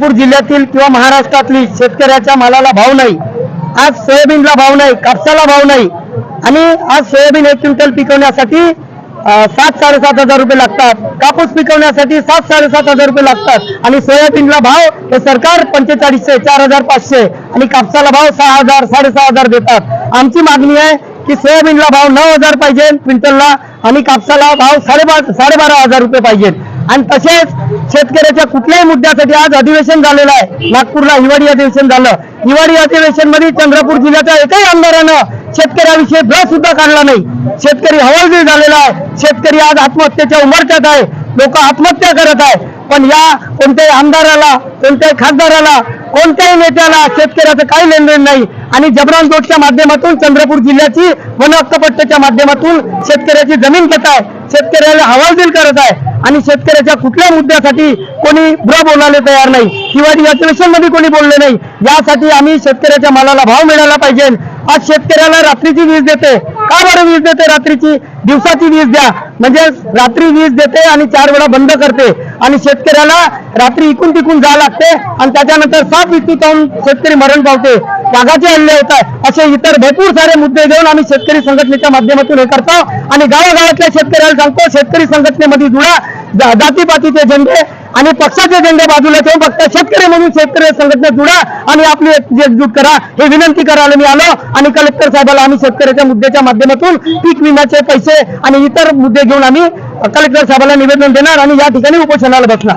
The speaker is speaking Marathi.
चंद्रपूर जिल्ह्यातील किंवा महाराष्ट्रातली शेतकऱ्याच्या मालाला भाव नाही. आज सोयाबीनला भाव नाही कापसाला भाव नाही. आणि आज सोयाबीन एक क्विंटल पिकवण्यासाठी सात साडेसात हजार रुपये लागतात. कापूस पिकवण्यासाठी सात साडेसात हजार रुपये लागतात. आणि सोयाबीनला भाव हे सरकार पंचेचाळीसशे चार हजार पाचशे आणि कापसाला भाव सहा हजार साडेसहा हजार देतात. आमची मागणी आहे की सोयाबीनला भाव नऊ हजार पाहिजे क्विंटलला आणि कापसाला भाव साडेबारा साडेबारा हजार रुपये पाहिजेत आणि तसेच शेतकऱ्याच्या कुठल्याही मुद्द्यासाठी आज अधिवेशन झालेलं आहे. नागपूरला हिवाळी अधिवेशन झालं. हिवाळी अधिवेशनमध्ये चंद्रपूर जिल्ह्याच्या एकही आमदारानं शेतकऱ्याविषयी ब्र सुद्धा काढला नाही. शेतकरी हवालदिल झालेला आहे. शेतकरी आज आत्महत्येच्या उमरत्यात आहे. लोक आत्महत्या करत आहे पण या कोणत्याही आमदाराला कोणत्याही खासदाराला कोणत्याही नेत्याला शेतकऱ्याचं काही लेनदेन नाही. आणि जबरान जोडच्या माध्यमातून चंद्रपूर जिल्ह्याची वन हक्कपट्टच्या माध्यमातून शेतकऱ्याची जमीन घेत आहे. शेतकऱ्याला हवालदिल करत आहे. आणि शेतकऱ्याच्या कुठल्या मुद्द्यासाठी कोणी ब्र बोलायला तयार नाही. किंवा या मध्ये कोणी बोलले नाही. यासाठी आम्ही शेतकऱ्याच्या मालाला भाव मिळाला पाहिजे. आज शेतकऱ्याला रात्रीची वीज देते. का बरं वीज देते रात्रीची? दिवसाची वीज द्या. म्हणजे रात्री वीज देते आणि चार वेळा बंद करते. आणि शेतकऱ्याला रात्री इकून तिकून जावं लागते आणि त्याच्यानंतर साप विद्युत शेतकरी मरण पावते. वाघाचे हल्ले होत आहे असे इतर भरपूर सारे मुद्दे घेऊन आम्ही शेतकरी संघटनेच्या माध्यमातून हे करतो. आणि गावागावातल्या शेतकऱ्याला सांगतो शेतकरी संघटनेमध्ये जुळा. जातीपातीचे झेंडे आणि पक्षाचे झेंडे बाजूला ठेवून फक्त शेतकरी म्हणून शेतकरी संघटनेत जुडा आणि आपली एकजूट करा. हे विनंती करायला मी आलो आणि कलेक्टर साहेबाला आम्ही शेतकऱ्याच्या मुद्द्याच्या माध्यमातून पीक विम्याचे पैसे आणि इतर मुद्दे घेऊन आम्ही कलेक्टर साहेबाला निवेदन देणार आणि या ठिकाणी उपोषणाला बसणार.